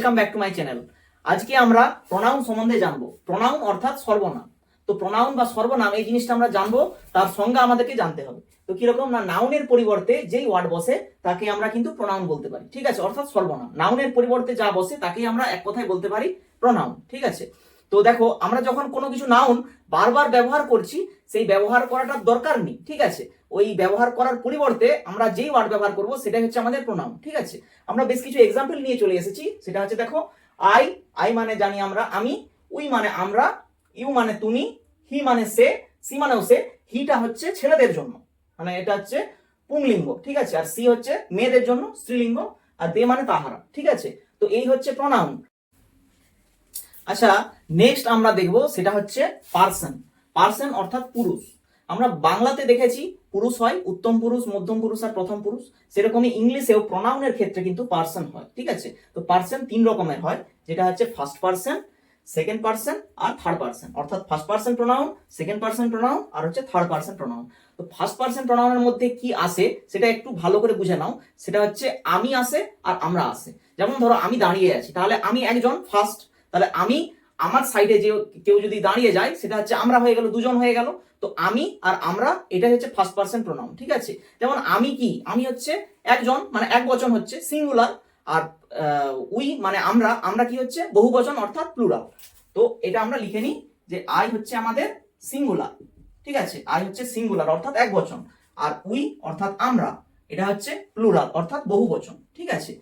Welcome back to my channel আজকে আমরা pronoun সম্বন্ধে জানব। প্রনাউন অর্থাৎ সর্বনাম। তো প্রনাউন বা সর্বনাম এই জিনিসটা আমরা জানব, তার সংজ্ঞা আমাদেরকে জানতে হবে। তো কীরকম না নাউনের পরিবর্তে যেই ওয়ার্ড বসে, তাকে আমরা কিন্তু প্রনাউন বলতে পারি। ঠিক আছে? অর্থাৎ সর্বনাম। নাউনের পরিবর্তে যা বসে, তাকেই আমরা এক কথায় বলতে পারি প্রনাউন ঠিক আছে? তো দেখো, আমরা যখন কোনো কিছু নাউন বারবার ব্যবহার করছি, সেই ব্যবহার করাটার দরকার নেই। ঠিক আছে? ওই ব্যবহার করার পরিবর্তে আমরা যেই ওয়ার্ড ব্যবহার করব, সেটাই হচ্ছে আমাদের প্রনাউন ঠিক আছে? আমরা বেশ কিছু এক্সাম্পল নিয়ে চলে এসেছি, সেটা হচ্ছে দেখো আই আই মানে জানি আমরা, আমি, উই মানে আমরা, ইউ মানে তুমি, হি মানে সে, সি মানেও সে, হিটা হচ্ছে ছেলেদের জন্য মানে এটা হচ্ছে পুংলিঙ্গ, ঠিক আছে? আর সি হচ্ছে মেয়েদের জন্য, স্ত্রীলিঙ্গ, আর দে মানে তাহারা, ঠিক আছে? তো এই হচ্ছে প্রনাউন আচ্ছা নেক্সট আমরা দেখব, সেটা হচ্ছে পার্সন পার্সন অর্থাৎ পুরুষ। আমরা বাংলাতে দেখেছি পুরুষ হয়, উত্তম পুরুষ, মধ্যম পুরুষ আর প্রথম পুরুষ। সেরকমই ইংলিশেও প্রনাউনের ক্ষেত্রে কিন্তু পার্সন হয়, ঠিক আছে? তো পার্সন তিন রকমের হয়, যেটা হচ্ছে ফার্স্ট পার্সন সেকেন্ড পার্সন আর থার্ড পার্সন অর্থাৎ first person pronoun second person pronoun আর হচ্ছে থার্ড পার্সন প্রোনাউন তো ফার্স্ট পার্সন প্রোনাউনের মধ্যে কি আসে, সেটা একটু ভালো করে বুঝে নাও। সেটা হচ্ছে আমি আসে আর আমরা আসে। যেমন ধরো আমি দাঁড়িয়ে আছি, তাহলে আমি একজন ফার্স্ট তাহলে আমি আমার সাইডে যে কেউ যদি দাঁড়িয়ে যায়, সেটা হচ্ছে আমরা হয়ে গেল, দুজন হয়ে গেল। তো আমি আর আমরা, এটাই হচ্ছে ফার্স্ট পার্সন প্রোনাউন ঠিক আছে? যেমন আমি কি? আমি হচ্ছে একজন মানে এক বচন হচ্ছে সিঙ্গুলার আর উই মানে আমরা আমরা কি হচ্ছে? বহু বচন অর্থাৎ প্লুরাল তো এটা আমরা লিখে নিই যে আই হচ্ছে আমাদের সিঙ্গুলার ঠিক আছে? আই হচ্ছে সিঙ্গুলার অর্থাৎ এক বচন, আর উই অর্থাৎ আমরা, এটা হচ্ছে প্লুরাল অর্থাৎ বহু বচন, ঠিক আছে?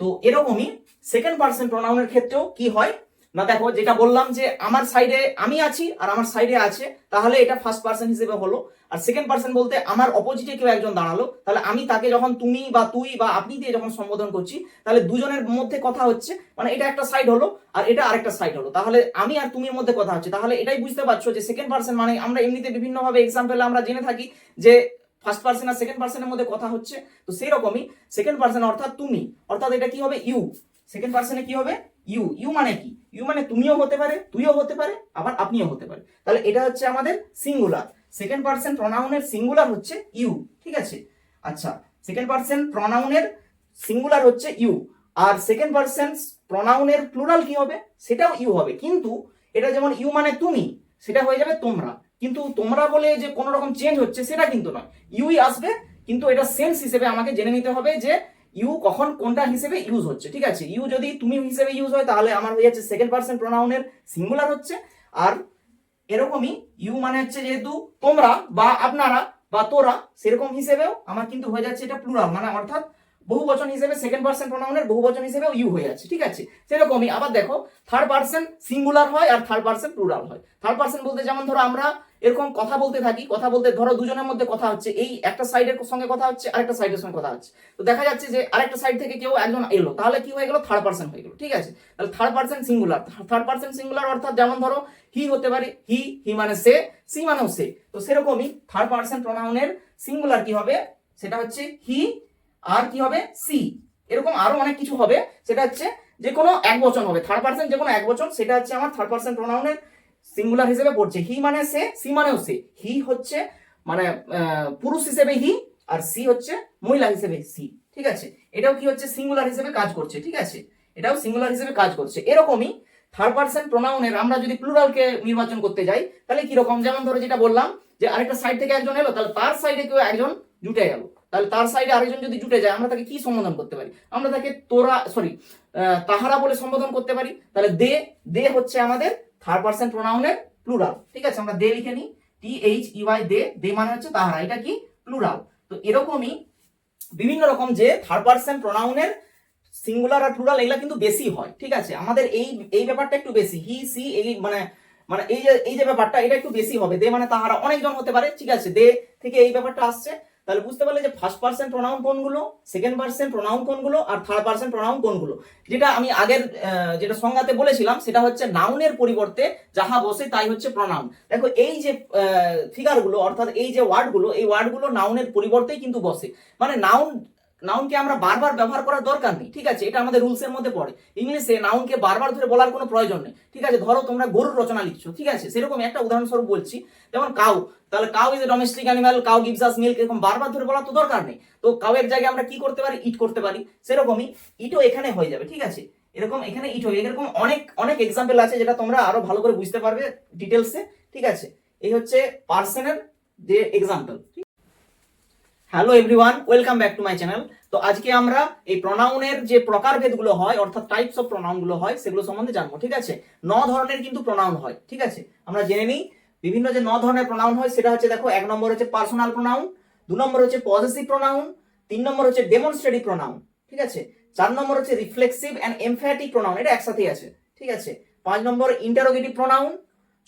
তো এরকমই সেকেন্ড পার্সন প্রোনাউনের ক্ষেত্রেও কি হয়? না, দেখো, যেটা বললাম যে আমার সাইডে আমি আছি আর আমার সাইডে আছে, তাহলে এটা ফার্স্ট পার্সন হিসেবে হলো। আর সেকেন্ড পার্সন বলতে আমার অপোজিটে কেউ একজন দাঁড়াল, তাহলে আমি তাকে যখন তুমি বা তুই বা আপনি দিয়ে যখন সম্বোধন করছি, তাহলে দুজনের মধ্যে কথা হচ্ছে মানে এটা একটা সাইড হলো আর এটা আরেকটা সাইড হলো। তাহলে আমি আর তুমির মধ্যে কথা হচ্ছে। তাহলে এটাই বুঝতে পারছ যে সেকেন্ড পার্সন মানে আমরা এমনিতে বিভিন্নভাবে এক্সাম্পল আমরা জেনে থাকি যে ফার্স্ট পার্সন আর সেকেন্ড পার্সনের মধ্যে কথা হচ্ছে। তো সেই রকমই সেকেন্ড পার্সন অর্থাৎ তুমি, অর্থাৎ এটা কি হবে? ইউ সেকেন্ড পার্সনে কি হবে? ইউ ইউ মানে কি? ইউ মানে তুমিও হতে পারে, তুইও হতে পারে, আবার আপনিও হতে পারে। তাহলে এটা হচ্ছে আমাদের সিঙ্গুলার সেকেন্ড পার্সন প্রনাউনের সিঙ্গুলার হচ্ছে ইউ ঠিক আছে? আচ্ছা সেকেন্ড পার্সন প্রনাউনের সিঙ্গুলার হচ্ছে ইউ আর সেকেন্ড পার্সন প্রনাউনের প্লুরাল কি হবে? সেটাও ইউ হবে। কিন্তু এটা যেমন ইউ মানে তুমি, সেটা হয়ে যাবে তোমরা। কিন্তু তোমরা বলে যে কোনো রকম চেঞ্জ হচ্ছে, সেটা কিন্তু নয়। ইউই আসবে, কিন্তু এটা সেন্স হিসেবে আমাকে জেনে নিতে হবে যে ইউ কখন কোনটা হিসেবে ইউজ হচ্ছে, ঠিক আছে? ইউ যদি তুমি হিসেবে ইউজ হয়, তাহলে আমার হয়ে যাচ্ছে সেকেন্ড পার্সন প্রোনাউনের সিঙ্গুলার হচ্ছে। আর এরকমই ইউ মানে হচ্ছে যেহেতু তোমরা বা আপনারা বা তোরা, সেরকম হিসেবেও আমার কিন্তু হয়ে যাচ্ছে এটা প্লুরাল মানে অর্থাৎ বহু বচন হিসেবে সেকেন্ড পার্সন প্রোনাউনের বহু বচন হিসেবেও ইউ হয়ে যাচ্ছে ঠিক আছে? সেরকমই, আবার দেখো থার্ড পার্সন সিঙ্গুলার হয় আর থার্ড পার্সন প্লুরাল হয়। থার্ড পার্সন বলতে যেমন ধরো আমরা এরকম কথা বলতে থাকি, কথা বলতে ধরো দুজনের মধ্যে কথা হচ্ছে, এই একটা সাইডের সঙ্গে কথা হচ্ছে, আরেকটা সাইডের সঙ্গে কথা হচ্ছে। তো দেখা যাচ্ছে যে আরেকটা সাইড থেকে কেউ একজন এলো, তাহলে কি হয়ে গেল? থার্ড পার্সন হয়ে গেল, ঠিক আছে? তাহলে third person singular third person singular অর্থাৎ যেমন ধরো হি হতে পারে হি হি মানে সে, সি মানেও সে। তো সেরকমই থার্ড পার্সন প্রোনাউনের সিঙ্গুলার কি হবে? সেটা হচ্ছে হি আর কি হবে? সি এরকম আরও অনেক কিছু হবে। সেটা হচ্ছে যে কোনো এক বচন হবে। থার্ড পার্সন যে কোনো এক বচন, সেটা হচ্ছে আমার থার্ড পার্সন প্রোনাউনের সিঙ্গুলার হিসেবে পড়ছে। হি মানে সে সি মানেও সে। হি হচ্ছে মানে পুরুষ হিসেবে হি আর সি হচ্ছে মহিলা হিসেবে সি ঠিক আছে? এটাও কি হচ্ছে? সিঙ্গুলার হিসেবে কাজ করছে। ঠিক আছে? এটাও সিঙ্গুলার হিসেবে কাজ করছে। এরকমই থার্ড পার্সন প্রোনাউনের আমরা যদি প্লুরালকে নির্বাচন করতে যাই, তাহলে কি রকম? যেমন ধরো যেটা বললাম যে আরেকটা সাইড থেকে একজন এলো, তাহলে তার সাইডে কেউ একজন জুটে গেল। তাহলে তার সাইডে আরেকজন যদি জুটে যায়, আমরা তাকে কি সম্বোধন করতে পারি? আমরা তাকে তোরা সরি তাহারা বলে সম্বোধন করতে পারি। তাহলে দে দে হচ্ছে আমাদের থার্ড পার্সন প্রোনাউনের প্লুরাল ঠিক আছে, আমরা দে লিখে নিই। টি এইচ ইউআই দে দে মানে হচ্ছে তাহারা। এটা কি? প্লুরাল তো এরকমই বিভিন্ন রকম যে থার্ড পার্সন প্রোনাউনের সিঙ্গুলার আর প্লুরাল এগুলা কিন্তু বেশি হয়। ঠিক আছে, আমাদের এই এই ব্যাপারটা একটু বেশি। হি সি এই মানে মানে এই যে এই যে ব্যাপারটা, এটা একটু বেশি হবে। দে মানে তাহারা। অনেকজন হতে পারে। ঠিক আছে, দে থেকে এই ব্যাপারটা আসছে। তাহলে বুঝতে পারলে যে ফার্স্ট পার্সেন্ট প্রোনাউন কোনগুলো সেকেন্ড পার্সেন্ট প্রোনাউন কোনগুলো, আর থার্ড পার্সেন্ট প্রোনাউন কোনগুলো। যেটা আমি আগের যেটা সংজ্ঞাতে বলেছিলাম, সেটা হচ্ছে নাউনের পরিবর্তে যাহা বসে তাই হচ্ছে প্রোনাউন দেখো, এই যে ফিগারগুলো অর্থাৎ এই যে ওয়ার্ডগুলো এই ওয়ার্ডগুলো নাউনের পরিবর্তেই কিন্তু বসে। মানে নাউন নাউনকে আমরা বারবার ব্যবহার করার দরকার নেই, ঠিক আছে? এটা আমাদের রুলসের মধ্যে পড়ে। ইংলিশে নাউনকে বারবার ধরে বলার কোনো প্রয়োজন নেই, ঠিক আছে? ধরো তোমরা গরুর রচনা লিখছো, ঠিক আছে? সেরকম একটা উদাহরণস্বরূপ বলছি, যেমন কাউ, তাহলে cow is a domestic animal cow gives us milk এরকম বারবার ধরে বলার তো দরকার নেই। তো কাউ কাউয়ের জায়গায় আমরা কি করতে পারি? ইট করতে পারি। সেরকমই ইটও এখানে হয়ে যাবে, ঠিক আছে? এরকম এখানে ইট হবে এরকম অনেক অনেক এক্সাম্পল আছে যেটা তোমরা আরও ভালো করে বুঝতে পারবে ডিটেলসে ঠিক আছে? এই হচ্ছে পার্সনের যে example hello everyone welcome back to my channel তো আজকে আমরা এই প্রনাউনের যে প্রকারভেদগুলো হয়, অর্থাৎ টাইপস অফ প্রনাউনগুলো হয়, সেগুলো সম্বন্ধে জানব, ঠিক আছে? ন ধরনের কিন্তু প্রনাউন হয়, ঠিক আছে? আমরা জেনে নিই, বিভিন্ন যে ন ধরনের প্রনাউন হয়, সেটা হচ্ছে দেখো, এক নম্বর হচ্ছে পার্সোনাল প্রনাউন দু নম্বর হচ্ছে পজিটিভ প্রনাউন তিন নম্বর হচ্ছে ডেমনস্ট্রেটিভ প্রনাউন ঠিক আছে? চার নম্বর হচ্ছে রিফ্লেক্সিভ অ্যান্ড এমফ্যাটিক প্রনাউন এটা একসাথেই আছে, ঠিক আছে? পাঁচ নম্বর ইন্টারোগেটিভ প্রনাউন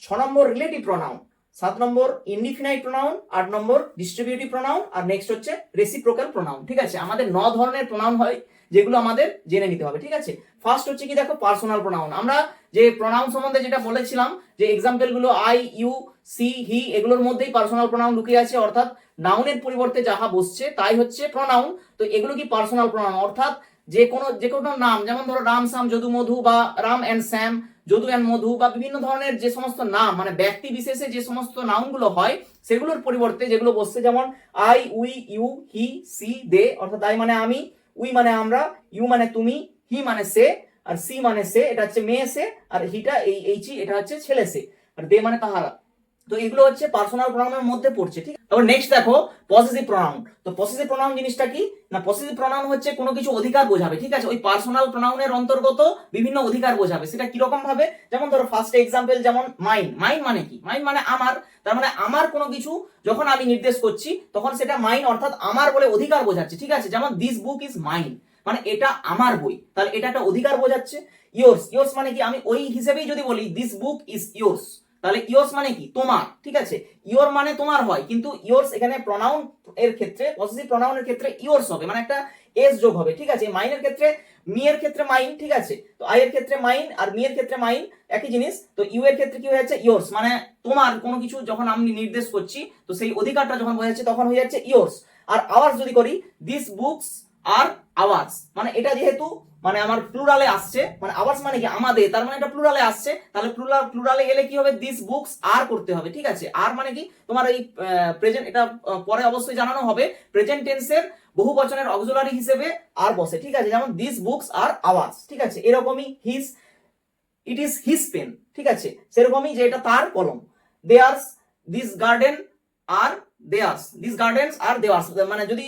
ছ নম্বর রিলেটিভ প্রনাউন সাত নম্বর ইনডিফিনাইট প্রনাউন আট নম্বর ডিস্ট্রিবিউটিভ প্রনাউন আর নেক্সট হচ্ছে রেসিপ্রোকাল প্রনাউন ঠিক আছে? আমাদের ন ধরনের প্রনাউন হয়, যেগুলো আমাদের জেনে নিতে হবে, ঠিক আছে? ফার্স্ট হচ্ছে কি দেখো পার্সোনাল প্রনাউন আমরা যে প্রনাউন সম্বন্ধে যেটা বলেছিলাম, যে এক্সাম্পলগুলো আই ইউ সি হি এগুলোর মধ্যেই পার্সোনাল প্রনাউন লুকিয়ে আছে, অর্থাৎ নাউনের পরিবর্তে যাহা বসছে, তাই হচ্ছে প্রনাউন তো এগুলো কি পার্সোনাল প্রনাউন অর্থাৎ যে কোনো যে কোনো নাম, যেমন ধরো রাম সাম যদু, মধু বা রাম অ্যান্ড স্যাম যদু মধু বা বিভিন্ন ধরনের যে সমস্ত নাম মানে ব্যক্তি বিশেষে যে সমস্ত নামগুলো হয়, সেগুলোর পরিবর্তে যেগুলো বসছে, যেমন I, we, you, he, she, they, অর্থাৎ আই মানে আমি, উই মানে আমরা, ইউ মানে তুমি, হি মানে সে, আর সি মানে সে, এটা হচ্ছে মেয়ে সে, আর হিটা এই এইচি এটা হচ্ছে ছেলে সে, আর দে মানে তাহারা। তো এগুলো হচ্ছে পার্সোনাল প্রোনাউনের মধ্যে পড়ছে, ঠিক তারপর নেক্সট দেখো পজিটিভ প্রোনাউন তো পজিটিভ প্রোনাউন জিনিসটা কি? না পজিটিভ প্রোনাউন হচ্ছে কোনো কিছু অধিকার বোঝাবে, ঠিক আছে? ওই পার্সোনাল প্রোনাউনের অন্তর্গত বিভিন্ন অধিকার বোঝাবে, সেটা কীরকম ভাবে? যেমন ধরো ফার্স্ট এক্সাম্পল যেমন মাইন মাইন মানে কি? মাইন মানে আমার, তার মানে আমার কোনো কিছু যখন আমি নির্দেশ করছি, তখন সেটা মাইন অর্থাৎ আমার বলে অধিকার বোঝাচ্ছে, ঠিক আছে? যেমন দিস বুক ইজ মাইন মানে এটা আমার বই। তাহলে এটা একটা অধিকার বোঝাচ্ছে ইয়োর্স ইয়োর্স মানে কি? আমি ওই হিসেবেই যদি বলি দিস বুক ইজ ইয়োর্স তাহলে ইয়োর্স মানে কি? তোমার, ঠিক আছে? ইয়োর মানে তোমার হয়, কিন্তু ইয়োর্স এখানে প্রনাউন এর ক্ষেত্রে পজিটিভ প্রনাউনের ক্ষেত্রে ইয়োর্স হবে মানে একটা এস যোগ হবে, ঠিক আছে? মাইনের ক্ষেত্রে মিয়ের ক্ষেত্রে মাইন ঠিক আছে? তো আই এর ক্ষেত্রে মাইন আর মিয়ের ক্ষেত্রে মাইন একই জিনিস। তো ইউ এর ক্ষেত্রে কি হয়ে যাচ্ছে? ইয়োর্স মানে তোমার কোনো কিছু যখন আমি নির্দেশ করছি, তো সেই অধিকারটা যখন হয়ে যাচ্ছে, তখন হয়ে যাচ্ছে ইয়োর্স আর আওয়ার্স যদি করি দিস বুকস আর আওয়ার্স মানে এটা যেহেতু মানে আমার প্লুরালে আসছে মানে আওয়ার্স মানে কি আমাদের, তার মানে এটা প্লুরালে আসছে, তাহলে প্লুরাল প্লুরালে এলে কি হবে? দিস বুকস আর করতে হবে, ঠিক আছে? আর মানে কি? তোমার এই প্রেজেন্ট এটা পরে অবশ্যই জানানো হবে। প্রেজেন্ট টেন্সের বহু বচনের অক্সিলারি হিসেবে আর বসে, ঠিক আছে? যেমন দিস বুকস আর আওয়ার্স ঠিক আছে? এরকমই হিস ইট ইজ হিস পেন ঠিক আছে? সেরকমই যে এটা তার কলম। Theirs this garden are theirs. This gardens are theirs মানে যদি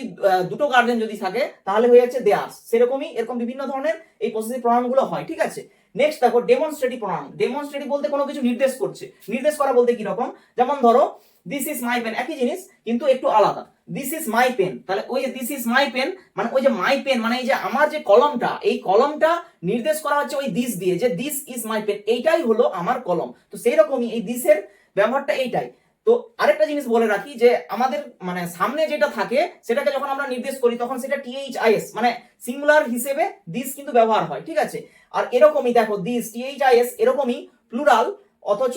দুটো গার্ডেন যদি থাকে, তাহলে হয়ে যাচ্ছে দেয়ার্স। সেরকমই এরকম বিভিন্ন ধরনের এই পজিটিভ প্রনাউনগুলো হয়, ঠিক আছে? নেক্সট দেখো ডেমনস্ট্রেটিভ প্রনাউন ডেমনস্ট্রেটিভ বলতে কোনো কিছু নির্দেশ করছে। নির্দেশ করা বলতে কি রকম? যেমন ধরো দিস ইজ মাই পেন একই জিনিস, কিন্তু একটু আলাদা। দিস ইজ মাই পেন তাহলে ওই যে দিস ইজ মাই পেন মানে ওই যে মাই পেন মানে এই যে, আমার যে কলমটা, এই কলমটা নির্দেশ করা হচ্ছে ওই দিস দিয়ে যে দিস ইজ মাই পেন এইটাই হলো আমার কলম। তো সেই রকমই এই দিসের ব্যবহারটা এইটাই। তো আরেকটা জিনিস বলে রাখি যে আমাদের মানে সামনে যেটা থাকে, সেটাকে যখন আমরা নির্দেশ করি, তখন সেটা টিএইচ আইএস মানে সিঙ্গুলার হিসেবে দিস কিন্তু ব্যবহার হয়, ঠিক আছে? আর এরকমই দেখো this T H I S এরকমই প্লুরাল অথচ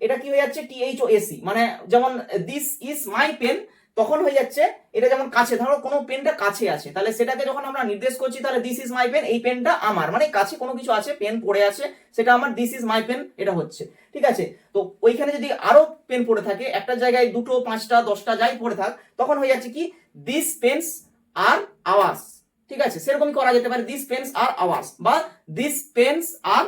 এটা কি হয়ে যাচ্ছে টিএইচ ও এসি মানে যেমন দিস ইজ মাই পেন তখন হয়ে যাচ্ছে, এটা যেমন কাছে, ধরো কোনো পেনটা কাছে আছে, তাহলে সেটাকে যখন আমরা নির্দেশ করছি, তাহলে দিস ইজ মাই পেন এই পেনটা আমার মানে কাছে কোনো কিছু আছে পেন পড়ে আছে, সেটা আমার দিস ইজ মাই পেন এটা হচ্ছে, ঠিক আছে? তো ওইখানে যদি আরও পেন পড়ে থাকে, একটা জায়গায় দুটো, পাঁচটা, দশটা যাই পড়ে থাক, তখন হয়ে যাচ্ছে কি? দিস পেন্স আর আওয়ার্স ঠিক আছে? সেরকমই করা যেতে পারে দিস পেন্স আর আওয়ার্স বা দিস পেন্স আর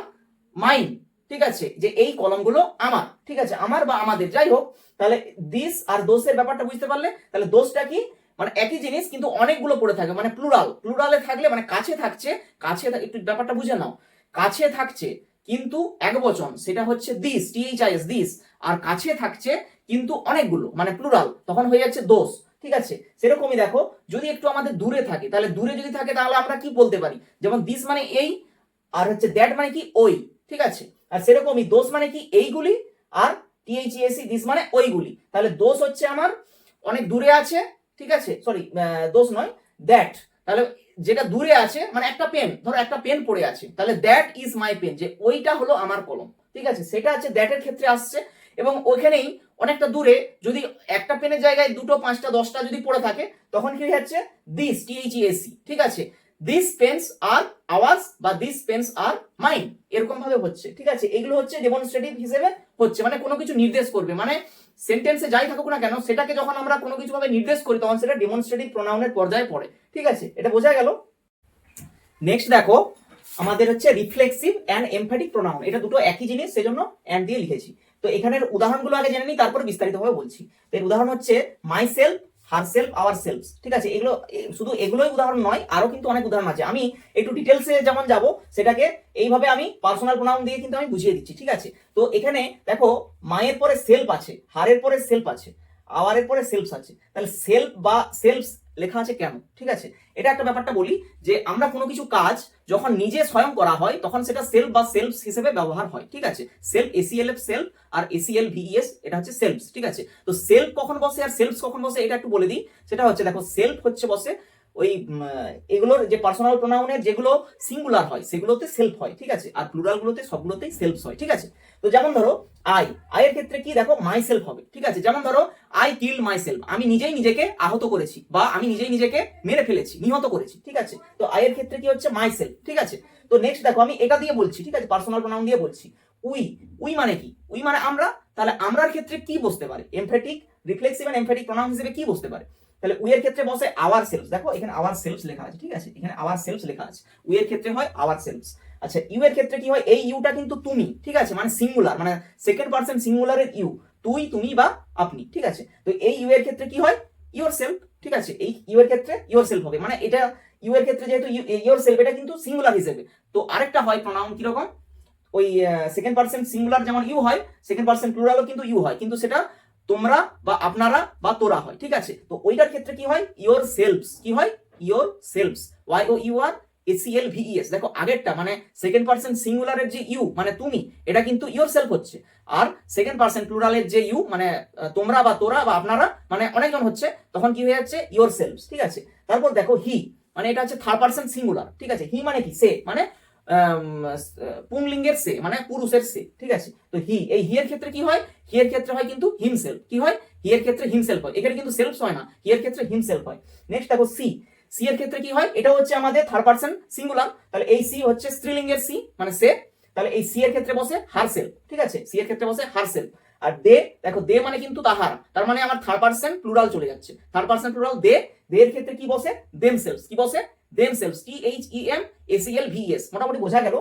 মাইন ঠিক আছে, যে এই কলমগুলো আমার, ঠিক আছে, আমার বা আমাদের, যাই হোক, তাহলে দিস আর দোষের ব্যাপারটা বুঝতে পারলে, তাহলে দোষটা কি? মানে একই জিনিস, কিন্তু অনেকগুলো পড়ে থাকে মানে প্লুরাল প্লুরালে থাকলে মানে কাছে থাকছে, কাছে একটু ব্যাপারটা বুঝে নাও, কাছে থাকছে, কিন্তু এক বচন, সেটা হচ্ছে দিস টিএইচআইএস দিস আর কাছে থাকছে, কিন্তু অনেকগুলো মানে প্লুরাল তখন হয়ে যাচ্ছে দোষ, ঠিক আছে, সেরকমই দেখো, যদি একটু আমাদের দূরে থাকে, তাহলে দূরে যদি থাকে, তাহলে আমরা কি বলতে পারি? যেমন দিস মানে এই, আর হচ্ছে দ্যাট মানে কি ওই, ঠিক আছে আর সেরকমই দোষ মানে কি? এইগুলি আর টিএইচএসি দিস মানে ওইগুলি। তাহলে দোষ হচ্ছে আমার, অনেক দূরে আছে, ঠিক আছে? সরি দোষ নয় দ্যাট তাহলে যেটা দূরে আছে মানে একটা পেন ধরো একটা পেন পড়ে আছে। তাহলে দ্যাট ইজ মাই পেন যে ওইটা হলো আমার কলম, ঠিক আছে? সেটা আছে দ্যাটের ক্ষেত্রে আসছে, এবং ওইখানেই অনেকটা দূরে যদি একটা পেনের জায়গায় দুটো, পাঁচটা, দশটা যদি পড়ে থাকে, তখন কি যাচ্ছে দিস টিএইচএসি ঠিক আছে? দিস পেন্স আর আওয়াজ বা দিস পেন্স আর মাইন এরকম ভাবে হচ্ছে, ঠিক আছে? এগুলো হচ্ছে ডেমনস্ট্রেটিভ হিসেবে হচ্ছে মানে কোনো কিছু নির্দেশ করবে। মানে সেন্টেন্সে যাই থাকুক না কেন, সেটাকে যখন আমরা কোনো কিছু ভাবে নির্দেশ করি, তখন সেটা ডেমনস্ট্রেটিভ প্রোনাউনের পর্যায়ে পড়ে, ঠিক আছে? এটা বোঝা গেল? নেক্সট দেখো, আমাদের হচ্ছে রিফ্লেক্সিভ অ্যান্ড এমফ্যাটিক প্রোনাউন এটা দুটো একই জিনিস, সেজন্য অ্যান্ড দিয়ে লিখেছি। তো এখানের উদাহরণগুলো আগে জেনে নিই, তারপর বিস্তারিতভাবে বলছি। তো এর উদাহরণ হচ্ছে myself herself ourself ঠিক আছে? এগুলো শুধু এগুলোই উদাহরণ নয় আরও কিন্তু অনেক উদাহরণ আছে। আমি একটু ডিটেলসে যেমন যাব, সেটাকে এইভাবে আমি পার্সোনাল প্রোনাউন দিয়ে কিন্তু আমি বুঝিয়ে দিচ্ছি, ঠিক আছে? তো এখানে দেখো, মায়ের পরে সেলফ আছে হারের পরে সেলফ আছে, আওয়ারের পরে সেলফ আছে। তাহলে সেলফ বা সেলফ লেখা আছে কেন? ঠিক আছে? এটা একটা ব্যাপারটা বলি যে আমরা কোনো কিছু কাজ যখন নিজে স্বয়ং করা হয়, তখন সেটা সেলফ বা সেলফ হিসেবে ব্যবহার হয়, ঠিক আছে? Self S E L F self আর S E L V S এটা হচ্ছে সেলফ ঠিক আছে? তো সেলফ কখন বসে আর সেলফ কখন বসে, এটা একটু বলে দিই। সেটা হচ্ছে দেখো সেলফ হচ্ছে বসে ওই এগুলোর যে পার্সোনাল প্রোনাউনের যেগুলো সিঙ্গুলার হয়, সেগুলোতে সেলফ হয়, ঠিক আছে? আর প্লুরাল গুলোতে সবগুলোতেই সেলফ হয়, ঠিক আছে? তো যেমন ধরো আই আয়ের ক্ষেত্রে কি? দেখো মাই সেলফ হবে, ঠিক আছে? যেমন ধরো আই কিল মাই সেলফ আমি নিজেই নিজেকে আহত করেছি, বা আমি নিজেই নিজেকে মেরে ফেলেছি, নিহত করেছি, ঠিক আছে? তো আয়ের ক্ষেত্রে কি হচ্ছে? মাই সেলফ ঠিক আছে? তো নেক্সট দেখো, আমি এটা দিয়ে বলছি, ঠিক আছে? পার্সোনাল প্রোনাউন দিয়ে বলছি, উই উই মানে কি? উই মানে আমরা? তাহলে আমরার ক্ষেত্রে কি বসতে পারে? Emphatic reflexive and emphatic pronoun হিসেবে কি বসতে পারে? তাহলে উই এর ক্ষেত্রে বসে আওয়ার সেলফ দেখো, এখানে আওয়ার সেলফ লেখা আছে, ঠিক আছে? এখানে আওয়ার সেলফ লেখা আছে। উই এর ক্ষেত্রে হয় আওয়ার সেলফ আচ্ছা ইউ এর ক্ষেত্রে কি হয়? এই ইউটা কিন্তু তুমি, ঠিক আছে? মানে সিঙ্গুলার মানে সেকেন্ড পার্সন সিঙ্গুলারের ইউ তুই, তুমি বা আপনি, ঠিক আছে? তো এই ইউ এর ক্ষেত্রে কি হয়? ইউর সেলফ ঠিক আছে? এই ইউ এর ক্ষেত্রে ইউর সেলফ হবে। মানে এটা ইউ এর ক্ষেত্রে যেহেতু ইউর সেলফ এটা কিন্তু সিঙ্গুলার হিসেবে। তো আরেকটা হয় প্রোনাউন কীরকম ওই সেকেন্ড পার্সন সিঙ্গুলার যেমন ইউ হয় সেকেন্ড পার্সন প্লুরালও কিন্তু ইউ হয়। কিন্তু সেটা তোমরা বা আপনারা বা তোরা হয়, ঠিক আছে? তো ওইটার ক্ষেত্রে কি হয়? ইওর সেলফস কি হয়? Yourselves Y O U R S E L V E S দেখো, আগেরটা মানে সেকেন্ড পার্সন সিঙ্গুলারের যে ইউ মানে তুমি, এটা কিন্তু ইওর সেলফ হচ্ছে। আর সেকেন্ড পার্সন প্লুরালের যে ইউ মানে তোমরা বা তোরা বা আপনারা মানে অনেকজন হচ্ছে, তখন কি হয়ে যাচ্ছে? ইওর সেলফস ঠিক আছে? তারপর দেখো হি মানে এটা হচ্ছে থার্ড পার্সন সিঙ্গুলার ঠিক আছে? হি মানে কি? সে মানে পুংলিঙ্গের সে মানে পুরুষের সে, ঠিক আছে? তো হি, এই হি এর ক্ষেত্রে কি হয়? হি এর ক্ষেত্রে হয় কিন্তু হিমসেলফ কি হয়? হি এর ক্ষেত্রে হিমসেলফ হয়। এখানে কিন্তু সেলফ হয় না। হি এর ক্ষেত্রে হিমসেলফ হয়। নেক্সট দেখো সি সি এর ক্ষেত্রে কি হয়? এটা হচ্ছে আমাদের থার্ড পার্সন সিঙ্গুলার তাহলে এই সি হচ্ছে স্ত্রীলিঙ্গের সি মানে সে। তাহলে এই সি এর ক্ষেত্রে বসে হারসেল ঠিক আছে? সি এর ক্ষেত্রে বসে হারসেল আর দে, দেখো, দে মানে কিন্তু তাহার। তার মানে আমার থার্ড পার্সন প্লুরাল চলে যাচ্ছে। Third person plural they. They এর ক্ষেত্রে কি বসে? দেম সেলস কি বসে? Themselves T H E M S E L V S মোটামুটি বোঝা গেল।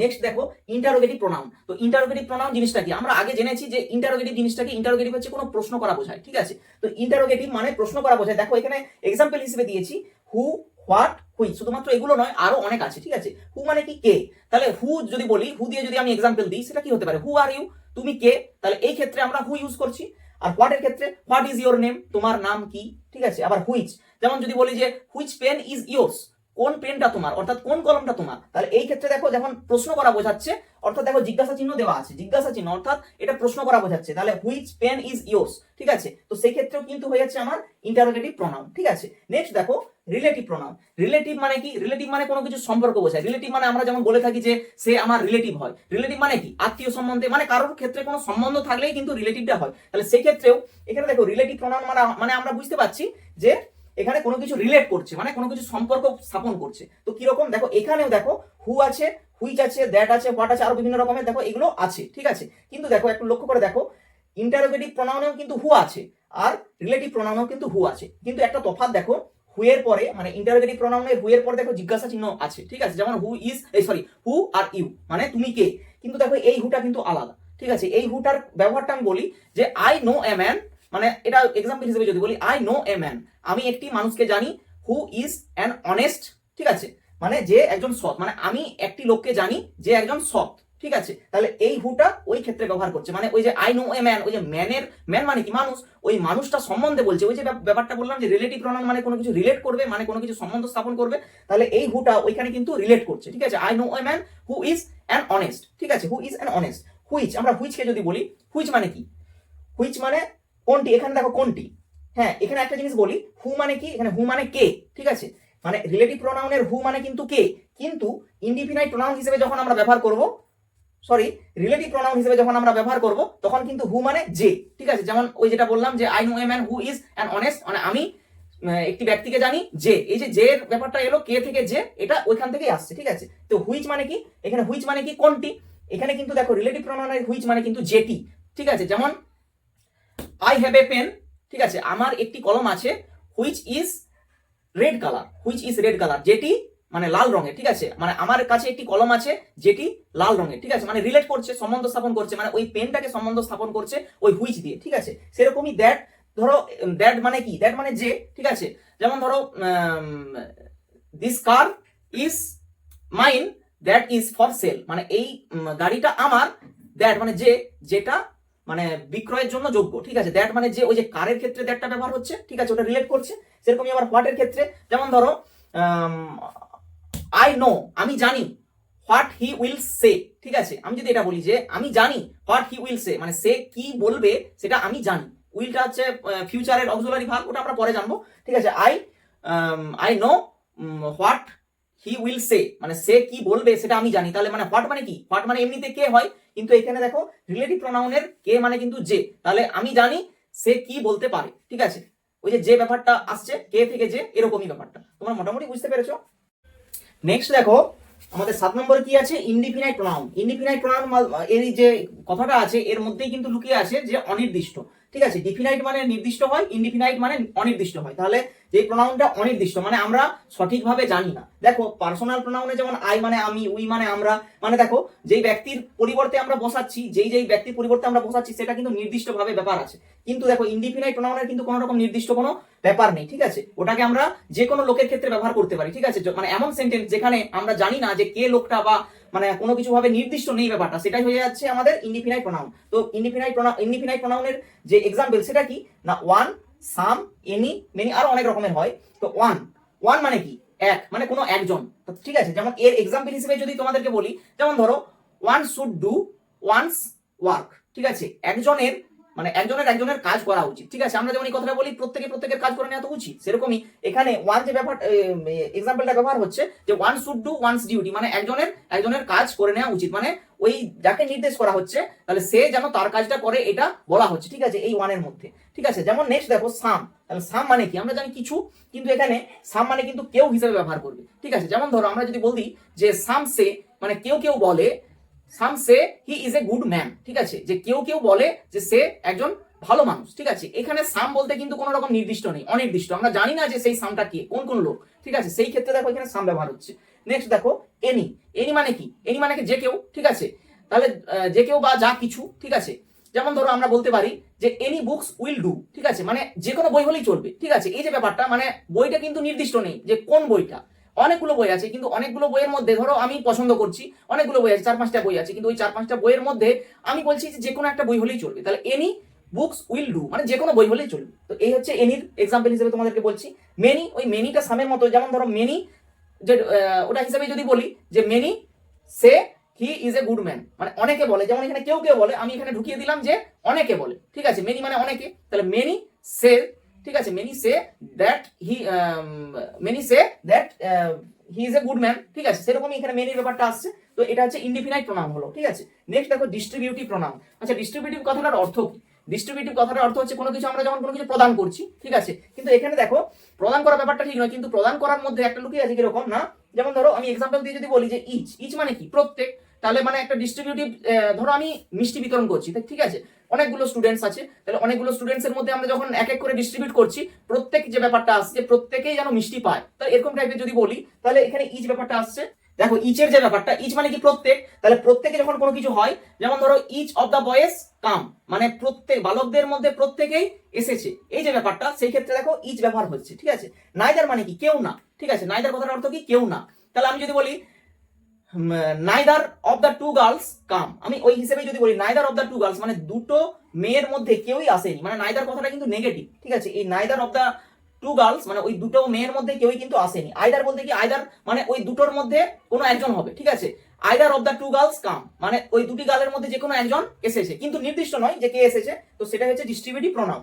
নেক্সট দেখো ইন্টারোগেটিভ প্রোনাউন তো ইন্টারোগেটিভ প্রোনাউন জিনিসটা কি? আমরা আগে জেনেছি যে ইন্টারোগেটিভ জিনিসটাকে ইন্টারোগেটিভ হচ্ছে কোনো প্রশ্ন করা বোঝায়, ঠিক আছে? তো ইন্টারোগেটিভ মানে প্রশ্ন করা বোঝায়। দেখো, এখানে এক্সাম্পল হিসেবে দিয়েছি হু হোয়াট হুই শুধুমাত্র এগুলো নয়, আরও অনেক আছে, ঠিক আছে? হু মানে কি, কে? তাহলে হু যদি বলি হু দিয়ে যদি আমি এক্সাম্পল দিই, সেটা কি হতে পারে? হু আর ইউ তুমি কে? তাহলে এই ক্ষেত্রে আমরা হু ইউজ করছি। আর হোয়াট এর ক্ষেত্রে? হোয়াট ইজ ইউর নেম তোমার নাম কি? ঠিক আছে? আবার হুইচ যেমন যদি বলি যে হুইচ পেন ইজ ইয়োর্স কোন পেনটা তোমার? অর্থাৎ কোন কলমটা তোমার? তাহলে এই ক্ষেত্রে দেখো যখন প্রশ্ন করা বোঝাচ্ছে, অর্থাৎ দেখো জিজ্ঞাসা চিহ্ন দেওয়া আছে, জিজ্ঞাসা চিহ্ন, অর্থাৎ এটা প্রশ্ন করা বোঝাচ্ছে, তাহলে হুইচ পেন ইজ ইয়োর্স ঠিক আছে? তো সেই ক্ষেত্রেও কিন্তু হয়ে যাচ্ছে আমার ইন্টারোগেটিভ প্রোনাউন ঠিক আছে? নেক্সট দেখো রিলেটিভ প্রোনাউন রিলেটিভ মানে কি? রিলেটিভ মানে কোনো কিছু সম্পর্ক বোঝায়। রিলেটিভ মানে আমরা যেমন বলে থাকি যে সে আমার রিলেটিভ হয়। রিলেটিভ মানে কি? আত্মীয় সম্বন্ধে মানে কারোর ক্ষেত্রে কোনো সম্বন্ধ থাকলেই কিন্তু রিলেটিভটা হয়। তাহলে সেই ক্ষেত্রেও, এখানে দেখো রিলেটিভ প্রোনাউন মানে মানে আমরা বুঝতে পারছি যে এখানে কোনো কিছু রিলেট করছে মানে কোনো কিছু সম্পর্ক স্থাপন করছে। তো কীরকম? দেখো, এখানেও দেখো হু আছে হুইচ আছে দ্যাট আছে হোয়াট আছে, আরও বিভিন্ন রকমের দেখো, এগুলো আছে, ঠিক আছে? কিন্তু দেখো, একটু লক্ষ্য করে দেখো ইন্টারোগেটিভ প্রোনাউনেও কিন্তু হু আছে, আর রিলেটিভ প্রোনাউনেও কিন্তু হু আছে। কিন্তু একটা তফাৎ দেখো হুয়ের পরে মানে ইন্টারোগেটিভ প্রোনাউনের হুয়ের পরে দেখো, জিজ্ঞাসা চিহ্ন আছে, ঠিক আছে? যেমন হু ইজ এই সরি হু আর ইউ মানে তুমি কে? কিন্তু দেখো, এই হুটা কিন্তু আলাদা, ঠিক আছে? এই হুটার ব্যবহারটা আমি বলি যে আই নো এ ম্যান মানে এটা এক্সাম্পল হিসেবে যদি বলি আই নো এ ম্যান আমি একটি মানুষকে জানি হু ইজ অ্যান অনেস্ট ঠিক আছে? মানে যে একজন সৎ মানে আমি একটি লোককে জানি যে একজন সৎ, ঠিক আছে? তাহলে এই হুটা ওই ক্ষেত্রে ব্যবহার করছে। মানে ওই যে আই নো এ ম্যান ওই যে ম্যানের ম্যান মানে কি মানুষ? ওই মানুষটা সম্বন্ধে বলছে। ওই যে ব্যাপ- ব্যাপারটা বললাম যে রিলেটিভ প্রণাম মানে কোনো কিছু রিলেট করবে মানে কোনো কিছু সম্বন্ধ স্থাপন করবে, তাহলে এই হুটা ওইখানে কিন্তু রিলেট করছে, ঠিক আছে? I know a man who is an honest ঠিক আছে? Who is an honest which আমরা হুইচকে যদি বলি হুইচ মানে কি? হুইচ মানে কোনটি? এখানে দেখো কোনটি? হ্যাঁ এখানে একটা জিনিস বলি হু মানে কি? এখানে হু মানে কে, ঠিক আছে? মানে রিলেটিভ প্রোনাউনের হু মানে কিন্তু কে? কিন্তু ইনডিফিনাইট প্রোনাউন হিসেবে যখন আমরা ব্যবহার করব সরি রিলেটিভ প্রোনাউন হিসেবে যখন আমরা ব্যবহার করব, তখন কিন্তু হু মানে যে, ঠিক আছে? যেমন ওই যেটা বললাম যে I know a man who is an honest মানে আমি একটি ব্যক্তিকে জানি যে, এই যে যে ব্যাপারটা এলো, কে থেকে যে, এটা ওইখান থেকেই আসছে, ঠিক আছে? তো হুইচ মানে কি? এখানে হুইচ মানে কি? কোনটি? এখানে কিন্তু দেখো রিলেটিভ প্রোনাউনের হুইচ মানে কিন্তু যেটি, ঠিক আছে? যেমন আই হ্যাভ এ পেন ঠিক আছে? আমার একটি কলম আছে which is red colour which is red colour যেটি মানে লাল রঙের, ঠিক আছে? মানে আমার কাছে একটি কলম আছে, যেটি লাল রঙের, ঠিক আছে? মানে রিলেট করছে, সম্বন্ধ স্থাপন করছে মানে ওই পেনটাকে সম্বন্ধ স্থাপন করছে ওই হুইচ দিয়ে, ঠিক আছে? সেরকমই দ্যাট ধরো দ্যাট মানে কি? দ্যাট মানে যে, ঠিক আছে? যেমন ধরো this car is mine that is for sale মানে এই গাড়িটা আমার দ্যাট মানে যে, যেটা মানে বিক্রয়ের জন্য যোগ্য, ঠিক আছে? দ্যাট মানে যে ওই যে কারের ক্ষেত্রে দ্যাটটা ব্যবহার হচ্ছে, ঠিক আছে? ওটা রিলেট করছে। সেরকমই আবার হোয়াটের ক্ষেত্রে, যেমন ধরো আই নো আমি জানি হোয়াট হি উইল সে ঠিক আছে? আমি যদি এটা বলি যে, আমি জানি হোয়াট হি উইল সে মানে সে কি বলবে, সেটা আমি জানি। উইলটা হচ্ছে ফিউচারের অক্সিলারি ভাগ, ওটা আমরা পরে জানব, ঠিক আছে? I I know what he will say মানে সে কি বলবে, সেটা আমি জানি। তাহলে মানে হোয়াট মানে কি? হোয়াট মানে এমনিতে কে হয়? কিন্তু এখানে দেখো রিলেটিভ প্রোনাউনের কে মানে কিন্তু যে। তাহলে আমি জানি সে কি বলতে পারে, ঠিক আছে? ওই যে যে ব্যাপারটা আসছে, কে থেকে যে, এরকমই ব্যাপারটা। তোমরা মোটামুটি বুঝতে পেরেছ? নেক্সট দেখো, আমাদের সাত নম্বরে কি আছে? ইনডিফিনাইট প্রোনাউন ইনডিফিনাইট প্রোনাউন এর যে কথাটা আছে, এর মধ্যেই কিন্তু লুকিয়ে আছে যে অনির্দিষ্ট। ঠিক আছে? ডিফিনাইট মানে নির্দিষ্ট হয় ইনডিফিনাইট মানে অনির্দিষ্ট হয়। তাহলে যে প্রোনাউনটা অনির্দিষ্ট মানে আমরা সঠিকভাবে জানি না। দেখো পার্সোনাল প্রোনাউনে যেমন আই মানে আমি উই মানে আমরা মানে দেখো, যেই ব্যক্তির পরিবর্তে আমরা বসাচ্ছি, যেই যেই ব্যক্তির পরিবর্তে আমরা বসাচ্ছি, সেটা কিন্তু নির্দিষ্টভাবে ব্যাপার আছে। কিন্তু দেখো ইন্ডিফিনাইট প্রোনাউনের কিন্তু কোনো রকম নির্দিষ্ট কোনো ব্যাপার নেই, ঠিক আছে? ওটাকে আমরা যে কোনো লোকের ক্ষেত্রে ব্যবহার করতে পারি, ঠিক আছে? মানে এমন সেন্টেন্স যেখানে আমরা জানি না যে কে লোকটা বা মানে কোনো কিছু ভাবে নির্দিষ্ট নেই ব্যাপারটা, সেটাই হয়ে যাচ্ছে আমাদের ইন্ডিফিনাইট প্রোনাউন তো ইনডিফিনাইট প্রোনাউন ইনডিফিনাইট প্রোনাউনের যে এক্সাম্পল সেটা কি? না ওয়ান সাম, এনি, মেনি, আরও অনেক রকমের হয়। তো ওয়ান ওয়ান মানে কি? এক মানে কোনো একজন। ঠিক আছে, যেমন এর এক্সাম্পল হিসেবে যদি তোমাদেরকে বলি, যেমন ধরো one should do one's work ঠিক আছে, একজনের মানে একজনের একজনের কাজ করা উচিত। ঠিক আছে, আমরা যেমন এই কথাটা বলি, প্রত্যেকে প্রত্যেকের কাজ করে নেওয়া তো উচিত। সেরকমই এখানে ওয়ান যে ব্যাপার এক্সাম্পলটা ব্যবহার হচ্ছে, যে one should do one's duty মানে একজনের একজনের কাজ করে নেওয়া উচিত। মানে ওই যাকে নির্দেশ করা হচ্ছে, তাহলে সে যেন তার কাজটা করে, এটা বলা হচ্ছে, ঠিক আছে? এই ওয়ানের মধ্যে, ঠিক আছে? যেমন নেক্সট দেখো সাম তাহলে সাম মানে কি? আমরা জানি কিছু, কিন্তু এখানে সাম মানে কিন্তু কেউ হিসেবে ব্যবহার করবে, ঠিক আছে? যেমন ধরো, আমরা যদি বলি যে সাম সে মানে কেউ কেউ বলে some say he is a good man ঠিক আছে? যে কেউ কেউ বলে যে সে একজন ভালো মানুষ, ঠিক আছে? এখানে সাম বলতে কিন্তু কোনো রকম নির্দিষ্ট নেই, অনির্দিষ্ট। আমরা জানি না যে সেই সামটা কে, কোন কোন লোক, ঠিক আছে? সেই ক্ষেত্রে দেখো এখানে সাম ব্যবহার হচ্ছে। নেক্সট দেখো এনি এনি মানে কি? এনি মানে কি? যে কেউ, ঠিক আছে? তাহলে যে কেউ বা যা কিছু, ঠিক আছে? যেমন ধরো আমরা বলতে পারি যে এনি বুকস উইল ডু ঠিক আছে? মানে যে কোনো বই হলেই চলবে, ঠিক আছে? এই যে ব্যাপারটা মানে বইটা কিন্তু নির্দিষ্ট নেই যে কোন বইটা। অনেকগুলো বই আছে, কিন্তু অনেকগুলো বইয়ের মধ্যে, ধরো আমি পছন্দ করছি, অনেকগুলো বই আছে, চার পাঁচটা বই আছে, কিন্তু ওই চার পাঁচটা বইয়ের মধ্যে আমি বলছি যে কোনো একটা বই হলেই চলবে। তাহলে এনি বুকস উইল ডু মানে যে কোনো বই হলেই চলবে। তো এই হচ্ছে এনির এক্সাম্পল হিসেবে তোমাদেরকে বলছি। মেনি ওই মেনিটা সামের মতো, যেমন ধরো মেনি যে ওটা হিসেবে যদি বলি যে many, say, he is a good man. মানে অনেকে বলে, যেমন এখানে কেউ কেউ বলে, আমি এখানে ঢুকিয়ে দিলাম যে অনেকে বলে। ঠিক আছে, মেনি মানে অনেকে। তাহলে মেনি সে, ঠিক আছে, many say that he many say that he is a good man ঠিক আছে, সেরকমই এখানে মেনির ব্যাপারটা আসছে। তো এটা হচ্ছে ইনডিফিনাইট প্রোনাউন হলো। ঠিক আছে নেক্সট দেখো ডিস্ট্রিবিউটিভ প্রোনাউন আচ্ছা ডিস্ট্রিবিউটিভ কথাটার অর্থ কি? ডিস্ট্রিবিউটিভ কথাটার অর্থ হচ্ছে কোনো কিছু, আমরা যখন কোনো কিছু প্রদান করছি। ঠিক আছে, কিন্তু এখানে দেখো প্রদান করার ব্যাপারটা ঠিক নয়, কিন্তু প্রদান করার মধ্যে একটা লুকিয়ে আছে কীরকম, না? যেমন ধরো, আমি এক্সাম্পল দিয়ে যদি বলি যে ইচ ইচ মানে কি? প্রত্যেক। তাহলে মানে একটা ডিস্ট্রিবিউটিভ ধরো আমি মিষ্টি বিতরণ করছি ঠিক আছে? অনেকগুলো স্টুডেন্টস আছে, তাহলে অনেকগুলো স্টুডেন্টস এর মধ্যে আমরা যখন এক এক করে ডিস্ট্রিবিউট করছি, প্রত্যেক যে ব্যাপারটা আসছে, প্রত্যেকেই যেন মিষ্টি পায়। তাহলে এরকম টাইপের যদি বলি, তাহলে এখানে ইচ ব্যাপারটা আসছে। দেখো ইচের যে ব্যাপারটা ইচ মানে কি প্রত্যেক? তাহলে প্রত্যেকে যখন কোনো কিছু হয়, যেমন ধরো ইচ অফ দা বয়েস কাম মানে প্রত্যেক, বালকদের মধ্যে প্রত্যেকেই এসেছে। এই যে ব্যাপারটা, সেই ক্ষেত্রে দেখো ইচ ব্যবহার হচ্ছে, ঠিক আছে? নাইদার মানে কি? কেউ না, ঠিক আছে? নাইদার কথার অর্থ কি? কেউ না। তাহলে আমি যদি বলি neither of the two girls come আমি ওই হিসেবে যদি বলি neither of the two girls মানে দুটো মেয়ের মধ্যে কেউই আসেনি মানে নাইদার কথাটা কিন্তু নেগেটিভ ঠিক আছে? এই neither of the two girls মানে ওই দুটো মেয়ের মধ্যে কেউই কিন্তু আসেনি। আইদার বলতে কি আইদার মানে ওই দুটোর মধ্যে কোনো একজন হবে, ঠিক আছে? Either of the two girls come মানে ওই দুটি গার্লের মধ্যে যে কোনো একজন এসেছে। কিন্তু নির্দিষ্ট নয় যে কে এসেছে, তো সেটা হচ্ছে ডিস্ট্রিবিউটিভ প্রোনাউন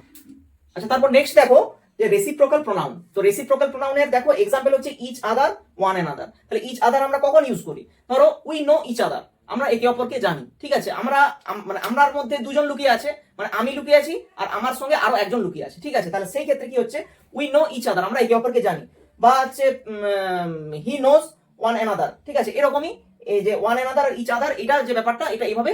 আচ্ছা তারপর নেক্সট দেখো, যে রেসিপ্রোকাল প্রোনাউন তো রেসিপ্রোকাল প্রোনাউনের দেখো এক্সাম্পল হচ্ছে each other one another তাহলে ইচ আদার আমরা কখন ইউজ করি? ধরো উই নো ইচ আদার আমরা একে অপরকে জানি, ঠিক আছে? আমরা মানে আমরার মধ্যে দুজন লুকিয়ে আছে মানে আমি লুকিয়ে আছি আর আমার সঙ্গে আরও একজন লুকিয়ে আছে, ঠিক আছে? তাহলে সেই ক্ষেত্রে কি হচ্ছে? উই নো ইচ আদার আমরা একে অপরকে জানি। বা হচ্ছে হি নোজ ওয়ান আদার ঠিক আছে? এরকমই এই যে ওয়ান আদার ইচ আদার এটা যে ব্যাপারটা, এটা এইভাবে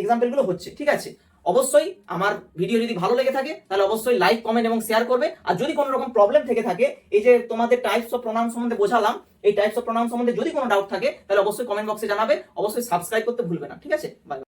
এক্সাম্পলগুলো হচ্ছে, ঠিক আছে? অবশ্যই আমার ভিডিও যদি ভালো লেগে থাকে, তাহলে অবশ্যই লাইক কমেন্ট এবং শেয়ার করবে। আর যদি কোনো রকম প্রবলেম থেকে থাকে, এই যে তোমাদের টাইপস অফ প্রোনাউন সম্বন্ধে বোঝালাম, এই টাইপস অফ প্রোনাউন সম্বন্ধে যদি কোনো ডাউট থাকে, তাহলে অবশ্যই কমেন্ট বক্সে জানাবে। অবশ্যই সাবস্ক্রাইব করতে ভুলবে না, ঠিক আছে? বাই